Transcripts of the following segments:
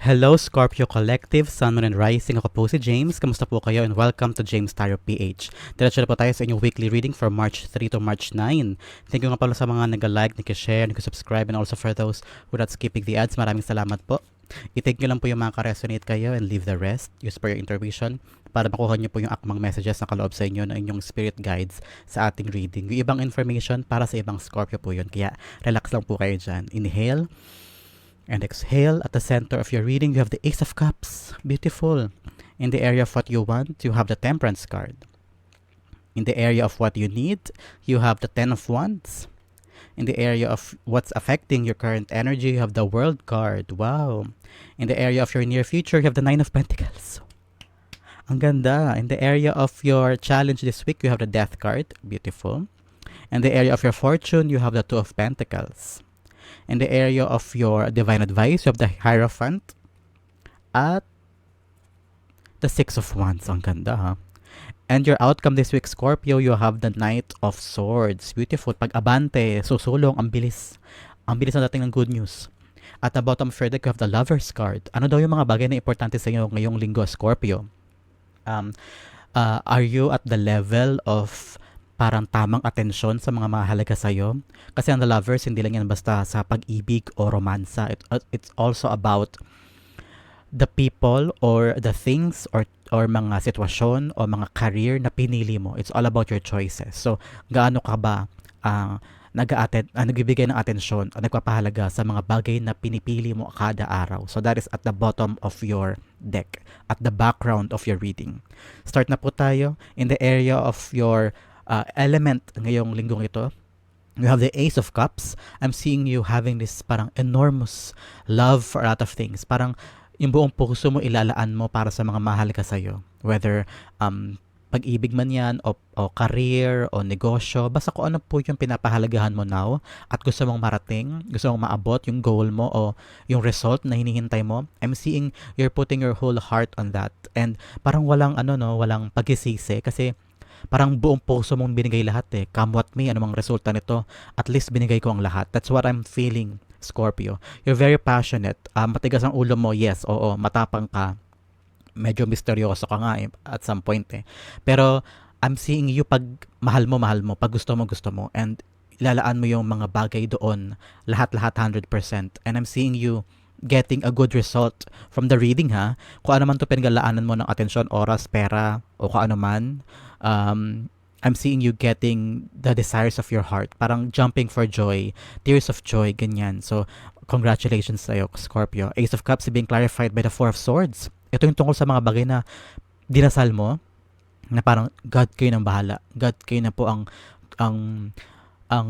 Hello Scorpio Collective, Sun, Moon, and Rising. Ako po si James. Kamusta po kayo and welcome to James Tarot PH. Diretso na po tayo sa inyong weekly reading for March 3 to March 9. Thank you nga pala sa mga nag-like, nag-share, nag-subscribe, and also for those who not skipping the ads. Maraming salamat po. I-take nyo lang po yung mga ka-resonate kayo and leave the rest. Use for your intuition para makuha nyo po yung akmang messages na kaloob sa inyo ng inyong spirit guides sa ating reading. Yung ibang information para sa ibang Scorpio po yun. Kaya relax lang po kayo dyan. Inhale and exhale. At the center of your reading, you have the Ace of Cups. Beautiful. In the area of what you want, you have the Temperance card. In the area of what you need, you have the Ten of Wands. In the area of what's affecting your current energy, you have the World card. Wow. In the area of your near future, you have the Nine of Pentacles. Ang ganda. In the area of your challenge this week, you have the Death card. Beautiful. In the area of your fortune, you have the Two of Pentacles. In the area of your divine advice, you have the Hierophant. At the Six of Wands. Ang ganda ha. And your outcome this week, Scorpio, you have the Knight of Swords. Beautiful. Pag abante, susulong, ang bilis. Ang bilis na dating ng good news. At the bottom your deck, you have the Lover's card. Ano daw yung mga bagay na importante sa inyo ngayong linggo, Scorpio? Um, uh, are you at the level of parang tamang atensyon sa mga mahalaga sa'yo? Kasi ang lovers, hindi lang yan basta sa pag-ibig o romansa. It, uh, it's also about the people or the things or or mga sitwasyon o mga career na pinili mo. It's all about your choices. So, gaano ka ba uh, nag-aaten, uh, nagbibigay ng atensyon o nagpapahalaga sa mga bagay na pinipili mo kada araw. So that is at the bottom of your deck, at the background of your reading. Start na po tayo in the area of your uh, element ngayong linggong ito. You have the Ace of Cups. I'm seeing you having this parang enormous love for a lot of things. Parang yung buong puso mo ilalaan mo para sa mga mahal ka sa'yo. Whether um, pag-ibig man yan, o, o career, o negosyo, basta kung ano po yung pinapahalagahan mo now, at gusto mong marating, gusto mong maabot yung goal mo, o yung result na hinihintay mo, I'm seeing you're putting your whole heart on that. And parang walang ano no, walang pagisisi, kasi parang buong puso mong binigay lahat eh. Come what may, anumang resulta nito, at least binigay ko ang lahat. That's what I'm feeling, Scorpio. You're very passionate. Uh, matigas ang ulo mo, yes, oo, matapang ka. Medyo misteryoso ka nga eh, at some point eh. Pero I'm seeing you pag mahal mo, mahal mo, pag gusto mo, gusto mo. And ilalaan mo yung mga bagay doon, lahat-lahat 100%. And I'm seeing you getting a good result from the reading ha. Kung ano man to pinaglalaanan mo ng atensyon, oras, pera, o kung ano man, um, I'm seeing you getting the desires of your heart. Parang jumping for joy, tears of joy, ganyan. So, congratulations sa'yo, Scorpio. Ace of Cups being clarified by the Four of Swords. Ito yung tungkol sa mga bagay na dinasal mo, na parang God kayo nang bahala. God kayo na po ang ang ang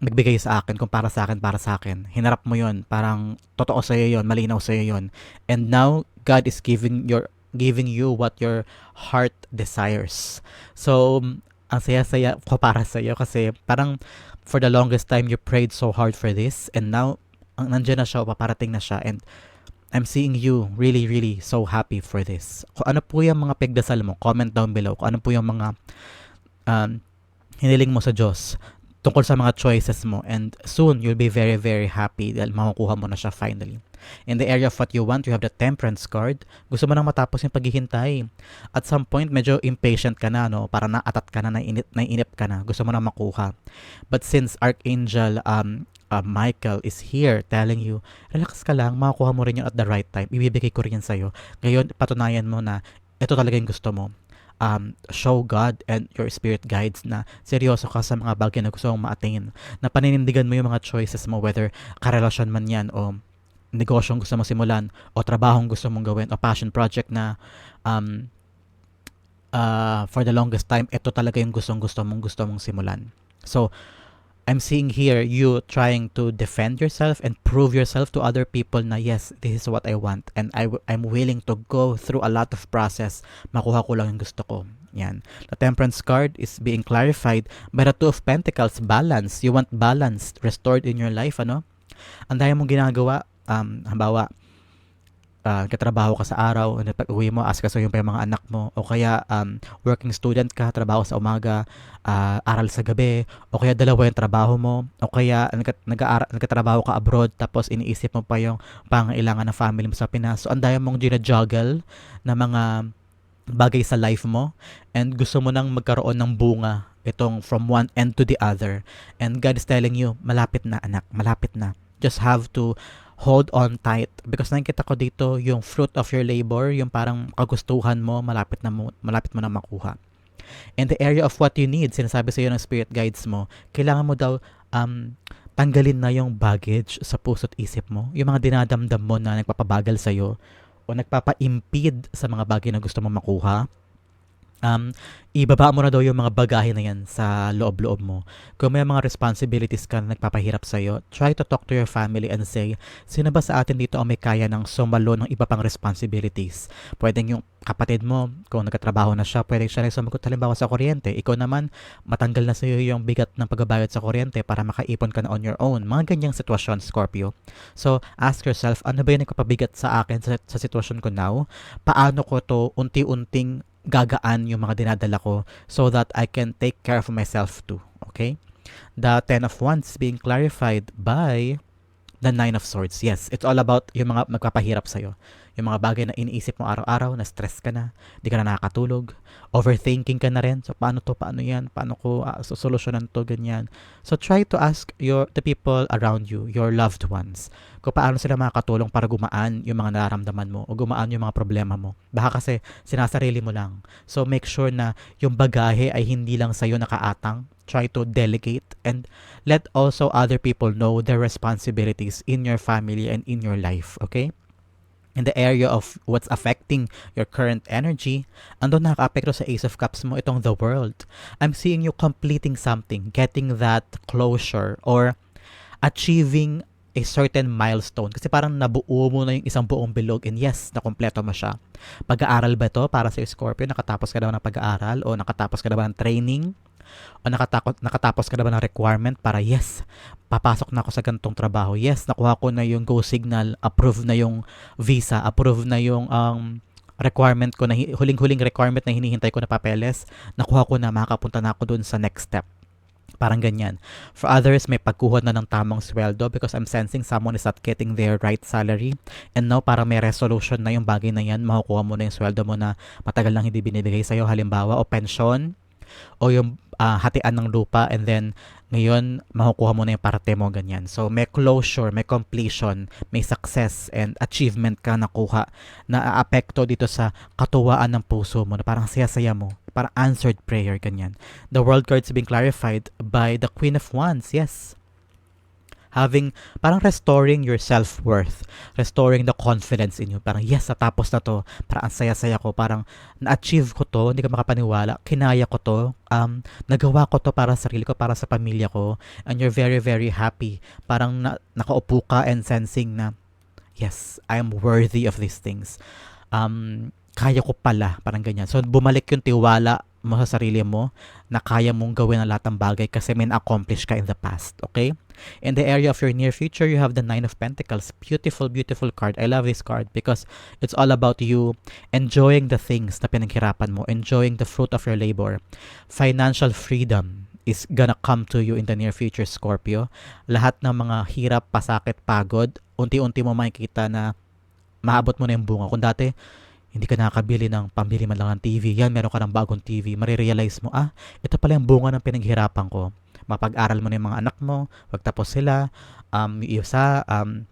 nagbigay sa akin kung para sa akin, para sa akin. Hinarap mo yon parang totoo sa iyo yon malinaw sa iyo yon And now, God is giving your giving you what your heart desires. So, ang saya-saya ko para sa iyo kasi parang for the longest time you prayed so hard for this and now ang nandiyan na siya, paparating na siya and I'm seeing you really, really so happy for this. Kung ano po yung mga pagdasal mo, comment down below. Kung ano po yung mga um, hiniling mo sa Diyos tungkol sa mga choices mo and soon you'll be very very happy dahil makukuha mo na siya finally. In the area of what you want, you have the temperance card. Gusto mo nang matapos yung paghihintay. At some point, medyo impatient ka na, no? Para naatat ka na, nainip, nainip ka na. Gusto mo nang makuha. But since Archangel um, uh, Michael is here telling you, relax ka lang, makukuha mo rin yun at the right time. Ibibigay ko rin yan sa'yo. Ngayon, patunayan mo na ito talaga yung gusto mo um, show God and your spirit guides na seryoso ka sa mga bagay na gusto mong ma-attain. Na paninindigan mo yung mga choices mo, whether karelasyon man yan o negosyong gusto mong simulan o trabahong gusto mong gawin o passion project na um, uh, for the longest time, ito talaga yung gustong gusto mong gusto mong simulan. So, I'm seeing here you trying to defend yourself and prove yourself to other people na yes, this is what I want and I I'm willing to go through a lot of process. Makuha ko lang yung gusto ko. Yan. The temperance card is being clarified by the two of pentacles, balance. You want balance restored in your life, ano? Ang dami mong ginagawa, um, halimbawa, ah, nagkatrabaho ka sa araw, and pag uwi mo, asikasuhin pa yung mga anak mo, o kaya um, working student ka, trabaho sa umaga, ah, aral sa gabi, o kaya dalawa yung trabaho mo, o kaya nagkatrabaho ka abroad, tapos iniisip mo pa yung pangailangan ng family mo sa Pinas. So, ang daya mong gina-juggle na mga bagay sa life mo and gusto mo nang magkaroon ng bunga itong from one end to the other and God is telling you malapit na anak malapit na just have to hold on tight. Because nakikita ko dito yung fruit of your labor yung parang kagustuhan mo malapit na mo, malapit mo na makuha. In the area of what you need sinasabi sa iyo ng spirit guides mo kailangan mo daw um, tanggalin na yung baggage sa puso't isip mo. Yung mga dinadamdam mo na nagpapabagal sa iyo o nagpapa-impede sa mga bagay na gusto mo makuha, um, ibaba mo na daw yung mga bagahe na yan sa loob-loob mo. Kung may mga responsibilities ka na nagpapahirap sa'yo, try to talk to your family and say, sino ba sa atin dito ang may kaya ng sumalo ng iba pang responsibilities? Pwedeng yung kapatid mo, kung nagkatrabaho na siya, pwedeng siya rin sumagot halimbawa sa kuryente. Ikaw naman, matanggal na sa'yo yung bigat ng pagbabayad sa kuryente para makaipon ka na on your own. Mga ganyang sitwasyon, Scorpio. So, ask yourself, ano ba yung nagpapabigat sa akin sa, sa sitwasyon ko now? Paano ko to unti-unting gagaan yung mga dinadala ko so that I can take care of myself too. Okay? The Ten of Wands being clarified by the Nine of Swords. Yes, it's all about yung mga magpapahirap sa'yo. Yung mga bagay na iniisip mo araw-araw, na stress ka na, di ka na nakakatulog, overthinking ka na rin. So, paano to, paano yan, paano ko uh, solusyonan to, ganyan. So, try to ask your the people around you, your loved ones, kung paano sila makakatulong para gumaan yung mga nararamdaman mo o gumaan yung mga problema mo. Baka kasi sinasarili mo lang. So, make sure na yung bagahe ay hindi lang sa'yo nakaatang. Try to delegate and let also other people know their responsibilities in your family and in your life. Okay? In the area of what's affecting your current energy, ando nakaka-apekto sa Ace of Cups mo itong the world. I'm seeing you completing something, getting that closure, or achieving a certain milestone. Kasi parang nabuo mo na yung isang buong bilog and yes, nakompleto mo siya. Pag-aaral ba to para sa Scorpio? Nakatapos ka daw ng pag-aaral o nakatapos ka daw ng training? O nakatakot, nakatapos ka na ba ng requirement para yes, papasok na ako sa ganitong trabaho. Yes, nakuha ko na yung go signal, approve na yung visa, approve na yung um, requirement ko na huling-huling requirement na hinihintay ko na papeles, nakuha ko na makakapunta na ako dun sa next step. Parang ganyan. For others, may pagkuha na ng tamang sweldo because I'm sensing someone is not getting their right salary. And now, parang may resolution na yung bagay na yan, makukuha mo na yung sweldo mo na matagal lang hindi binibigay sa'yo, halimbawa, o pension, o yung uh, hatian ng lupa and then ngayon makukuha mo na yung parte mo ganyan. So may closure, may completion, may success and achievement ka nakuha na aapekto dito sa katuwaan ng puso mo na parang saya-saya mo, parang answered prayer ganyan. The world cards being clarified by the Queen of Wands. Yes having, parang restoring your self-worth, restoring the confidence in you. Parang, yes, natapos na to. Parang ang saya-saya ko. Parang, na-achieve ko to, hindi ka makapaniwala. Kinaya ko to. Um, nagawa ko to para sa sarili ko, para sa pamilya ko. And you're very, very happy. Parang na, nakaupo ka and sensing na, yes, I am worthy of these things. Um, kaya ko pala, parang ganyan. So, bumalik yung tiwala mo sa sarili mo na kaya mong gawin ang lahat ng bagay kasi may accomplish ka in the past, okay? In the area of your near future, you have the Nine of Pentacles. Beautiful, beautiful card. I love this card because it's all about you enjoying the things na pinaghirapan mo, enjoying the fruit of your labor. Financial freedom is gonna come to you in the near future, Scorpio. Lahat ng mga hirap, pasakit, pagod, unti-unti mo makikita na maabot mo na yung bunga. Kung dati, hindi ka nakakabili ng pambili man lang ng TV, yan, meron ka ng bagong TV, marirealize mo, ah, ito pala yung bunga ng pinaghirapan ko. Mapag-aral mo na yung mga anak mo, wag tapos sila, um, yung isa, um,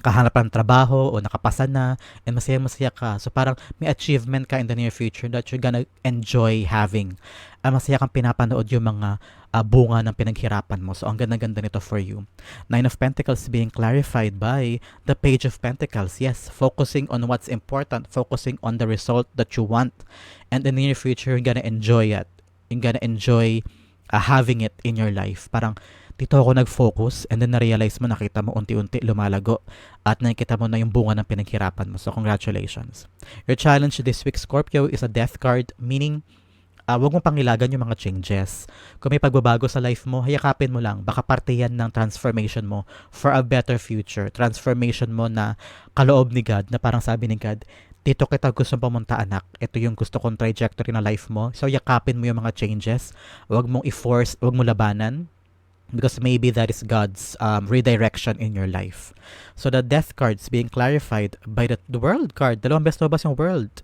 kahanap ng trabaho o nakapasa na and masaya-masaya ka. So parang may achievement ka in the near future that you're gonna enjoy having. Uh, masaya kang pinapanood yung mga uh, bunga ng pinaghirapan mo. So ang ganda-ganda nito for you. Nine of Pentacles being clarified by the Page of Pentacles. Yes, focusing on what's important, focusing on the result that you want. And in the near future, you're gonna enjoy it. You're gonna enjoy uh, having it in your life. Parang dito ako nag-focus and then na-realize mo, nakita mo unti-unti lumalago at nakikita mo na yung bunga ng pinaghirapan mo. So, congratulations. Your challenge this week, Scorpio, is a death card, meaning ah, wag mo pangilagan yung mga changes. Kung may pagbabago sa life mo, hayakapin mo lang. Baka parte yan ng transformation mo for a better future. Transformation mo na kaloob ni God, na parang sabi ni God, dito kita gusto pumunta anak. Ito yung gusto kong trajectory na life mo. So yakapin mo yung mga changes. Huwag mong i-force, huwag mo labanan. Because maybe that is God's um, redirection in your life. So the death cards being clarified by the, the world card. Dalawang best lumabas yung world.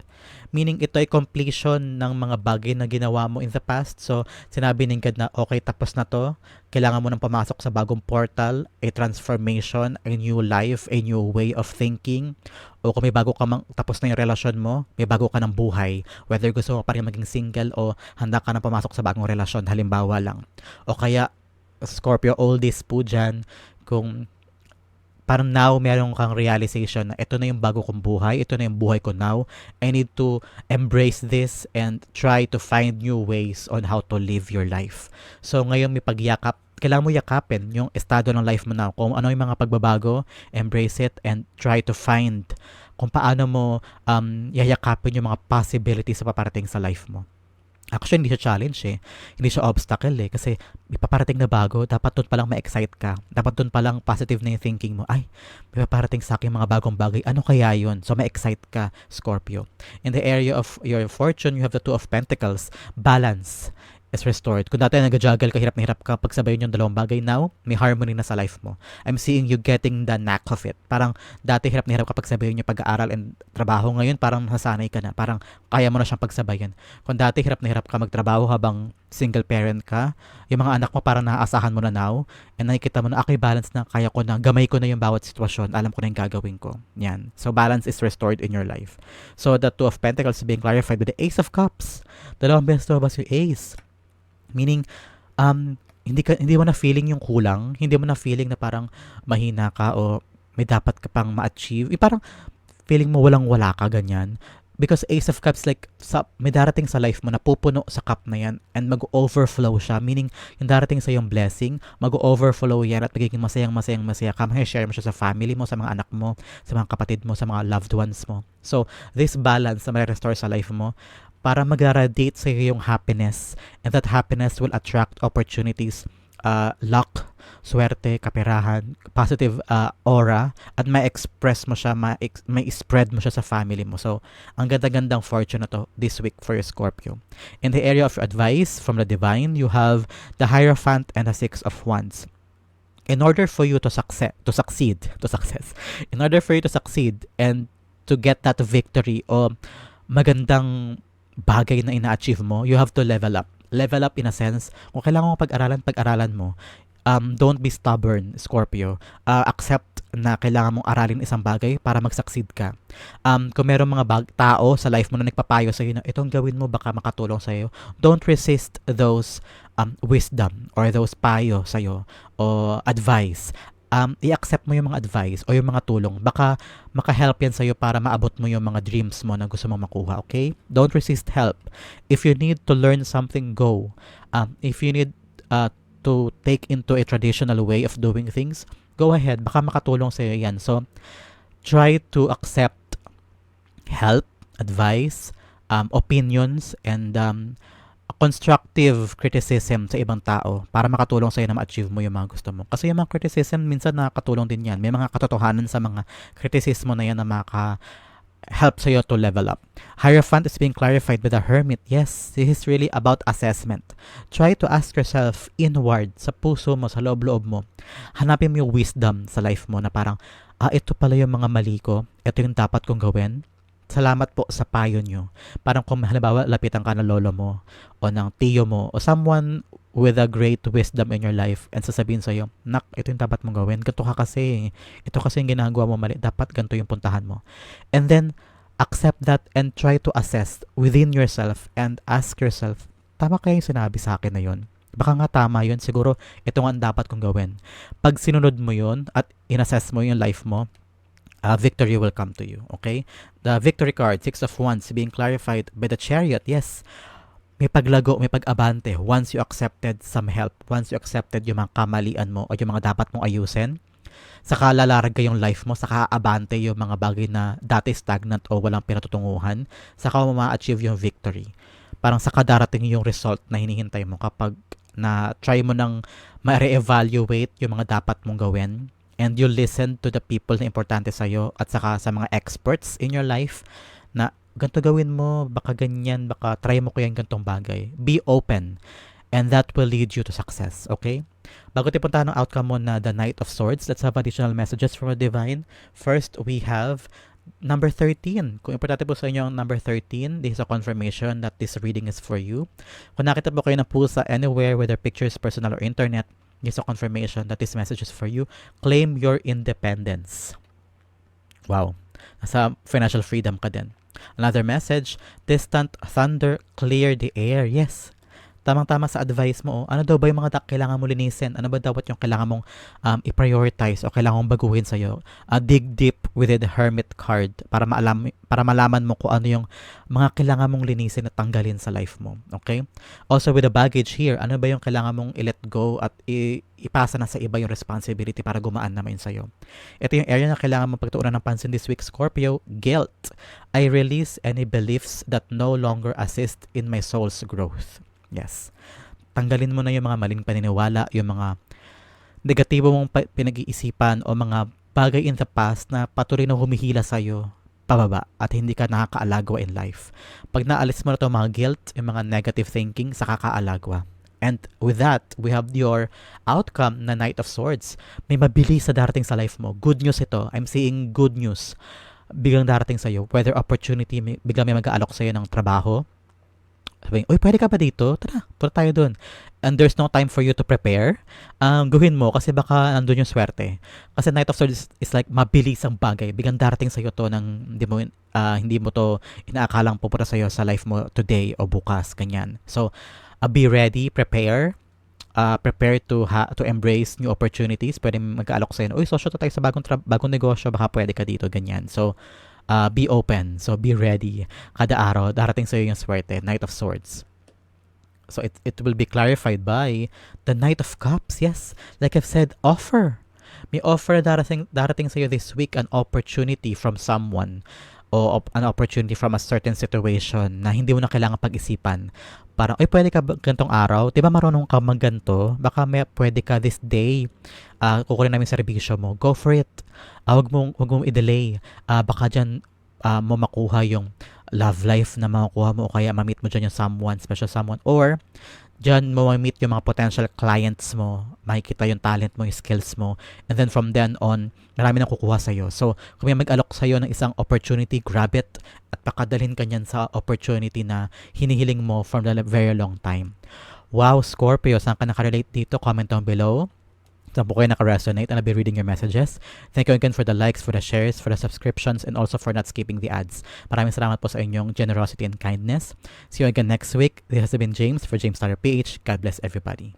Meaning ito ay completion ng mga bagay na ginawa mo in the past. So sinabi ng God na okay tapos na to. Kailangan mo nang pumasok sa bagong portal, a transformation, a new life, a new way of thinking. O kung may bago ka mang, tapos na yung relasyon mo, may bago ka ng buhay. Whether gusto mo pa rin maging single o handa ka na pumasok sa bagong relasyon, halimbawa lang. O kaya Scorpio oldies po dyan kung parang now meron kang realization na ito na yung bago kong buhay, ito na yung buhay ko now. I need to embrace this and try to find new ways on how to live your life. So ngayon may pagyakap, kailangan mo yakapin yung estado ng life mo now. Kung ano yung mga pagbabago, embrace it and try to find kung paano mo um, yayakapin yung mga possibilities sa paparating sa life mo. Actually, hindi siya challenge eh. Hindi siya obstacle eh. Kasi may paparating na bago, dapat doon palang ma-excite ka. Dapat doon palang positive na yung thinking mo. Ay, may paparating sa akin mga bagong bagay. Ano kaya yun? So, ma-excite ka, Scorpio. In the area of your fortune, you have the Two of Pentacles. Balance is restored. Kung dati nag-juggle ka, hirap na hirap ka pagsabayin yung dalawang bagay, now, may harmony na sa life mo. I'm seeing you getting the knack of it. Parang dati hirap na hirap ka pagsabayin yung pag-aaral and trabaho. Ngayon, parang nasanay ka na. Parang kaya mo na siyang pagsabayan. Kung dati hirap na hirap ka magtrabaho habang single parent ka, yung mga anak mo parang naaasahan mo na now, and nakikita mo na, okay, balance na, kaya ko na, gamay ko na yung bawat sitwasyon, alam ko na yung gagawin ko. Yan. So, balance is restored in your life. So, the Two of Pentacles being clarified with the Ace of Cups. Dalawang beses lumabas yung Ace. Meaning, um, hindi ka hindi mo na feeling yung kulang, hindi mo na feeling na parang mahina ka o may dapat ka pang ma-achieve. Eh, parang feeling mo walang-wala ka ganyan. Because Ace of Cups like sa, may darating sa life mo na pupuno sa cup na yan and mag-overflow siya. Meaning, yung darating sa yung blessing, mag-overflow yan at magiging masayang masayang masaya ka. share mo siya sa family mo, sa mga anak mo, sa mga kapatid mo, sa mga loved ones mo. So, this balance na may-restore sa life mo, para mag-radiate sa iyo yung happiness and that happiness will attract opportunities uh, luck, swerte, kaperahan, positive uh, aura at may express mo siya, may, may spread mo siya sa family mo. So, ang ganda-gandang fortune na to this week for your Scorpio. In the area of advice from the divine, you have the Hierophant and the Six of Wands. In order for you to succeed, to succeed, to success, in order for you to succeed and to get that victory o magandang bagay na ina-achieve mo, you have to level up. Level up in a sense, kung kailangan mo pag-aralan, pag-aralan mo. Um, don't be stubborn, Scorpio. Uh, accept na kailangan mong aralin isang bagay para mag-succeed ka. Um, kung meron mga bag- tao sa life mo na nagpapayo sa iyo na itong gawin mo baka makatulong sa iyo, don't resist those um, wisdom or those payo sa iyo o advice um, i-accept mo yung mga advice o yung mga tulong. Baka maka-help yan sa'yo para maabot mo yung mga dreams mo na gusto mong makuha, okay? Don't resist help. If you need to learn something, go. Um, if you need uh, to take into a traditional way of doing things, go ahead. Baka makatulong sa'yo yan. So, try to accept help, advice, um, opinions, and um, constructive criticism sa ibang tao para makatulong sa'yo na ma-achieve mo yung mga gusto mo. Kasi yung mga criticism, minsan nakakatulong din yan. May mga katotohanan sa mga kritisismo na yan na maka help sa'yo to level up. Hierophant is being clarified with a hermit. Yes, this is really about assessment. Try to ask yourself inward, sa puso mo, sa loob-loob mo. Hanapin mo yung wisdom sa life mo na parang, ah, ito pala yung mga mali ko. Ito yung dapat kong gawin salamat po sa payo nyo. Parang kung halimbawa lapitan ka ng lolo mo o ng tiyo mo o someone with a great wisdom in your life and sasabihin sa'yo, nak, ito yung dapat mong gawin. Ganito ka kasi. Ito kasi yung ginagawa mo mali. Dapat ganito yung puntahan mo. And then, accept that and try to assess within yourself and ask yourself, tama kaya yung sinabi sa akin na yun? Baka nga tama yun. Siguro, ito nga ang dapat kong gawin. Pag sinunod mo yun at inassess mo yung life mo, uh, victory will come to you. Okay? The victory card, Six of Wands, being clarified by the Chariot. Yes, may paglago, may pag-abante once you accepted some help, once you accepted yung mga kamalian mo o yung mga dapat mong ayusin, saka lalarag yung life mo, saka abante yung mga bagay na dati stagnant o walang pinatutunguhan, saka mo ma-achieve yung victory. parang saka darating yung result na hinihintay mo kapag na try mo nang ma-re-evaluate yung mga dapat mong gawin and you listen to the people na importante sa'yo at saka sa mga experts in your life na ganito gawin mo, baka ganyan, baka try mo ko yan gantong bagay. Be open and that will lead you to success, okay? Bago tayo puntahan ng outcome mo na the Knight of Swords, let's have additional messages from the Divine. First, we have number 13. Kung importante po sa inyo ang number 13, this is a confirmation that this reading is for you. Kung nakita po kayo ng pusa anywhere, whether pictures, personal, or internet, is a confirmation that this message is for you. Claim your independence. Wow. Nasa financial freedom ka din. Another message, distant thunder, clear the air. Yes. Tamang-tama sa advice mo, oh. ano daw ba yung mga da- kailangan mo linisin? Ano ba dapat yung kailangan mong um, i-prioritize o kailangan mong baguhin sa'yo? Uh, dig deep within the hermit card para maalam para malaman mo kung ano yung mga kailangan mong linisin at tanggalin sa life mo. Okay? Also with the baggage here, ano ba yung kailangan mong i-let go at i- ipasa na sa iba yung responsibility para gumaan naman sa'yo. Ito yung area na kailangan mong pagtuunan ng pansin this week, Scorpio, guilt. I release any beliefs that no longer assist in my soul's growth. Yes. Tanggalin mo na yung mga maling paniniwala, yung mga negatibo mong pa- pinag-iisipan o mga bagay in the past na patuloy na humihila sa'yo pababa at hindi ka nakakaalagwa in life. Pag naalis mo na itong mga guilt, yung mga negative thinking, sa kakaalagwa. And with that, we have your outcome na Knight of Swords. May mabilis sa darating sa life mo. Good news ito. I'm seeing good news. Biglang darating sa'yo. Whether opportunity, biglang may mag-aalok sa'yo ng trabaho. Sabihin, uy, pwede ka ba dito? Tara, punta tayo dun. And there's no time for you to prepare. Um, gawin mo kasi baka nandun yung swerte. Kasi Knight of Swords is, like mabilis ang bagay. Biglang darating sa'yo to ng hindi mo, ah, hindi mo to inaakalang pupunta sa'yo sa life mo today o bukas, ganyan. So, uh, be ready, prepare, uh, prepare to ha- to embrace new opportunities. Pwede mag-aalok sa'yo, uy, sosyo to tayo sa bagong, tra- bagong negosyo, baka pwede ka dito, ganyan. So, uh, be open. So, be ready. Kada araw, darating sa'yo yung swerte, Knight of Swords. So, it, it will be clarified by the Knight of Cups. Yes, like I've said, offer. May offer darating, darating sa'yo this week, an opportunity from someone o op- an opportunity from a certain situation na hindi mo na kailangan pag-isipan. Parang, ay, pwede ka gantong araw? Di ba marunong ka magganto? Baka may, pwede ka this day. Uh, kukunin namin serbisyo mo. Go for it. Uh, wag mong, wag mong i-delay. Ah, baka dyan ah, mo makuha yung love life na makukuha mo o kaya ma-meet mo dyan yung someone, special someone. Or, dyan mo ma-meet yung mga potential clients mo, makikita yung talent mo, yung skills mo, and then from then on, marami nang kukuha sa'yo. So, kung may mag-alok sa'yo ng isang opportunity, grab it at pakadalhin ka niyan sa opportunity na hinihiling mo from the very long time. Wow, Scorpio, saan ka nakarelate dito? Comment down below. Saan po kayo naka-resonate and I'll be reading your messages. Thank you again for the likes, for the shares, for the subscriptions, and also for not skipping the ads. Maraming salamat po sa inyong generosity and kindness. See you again next week. This has been James for James Starter PH. God bless everybody.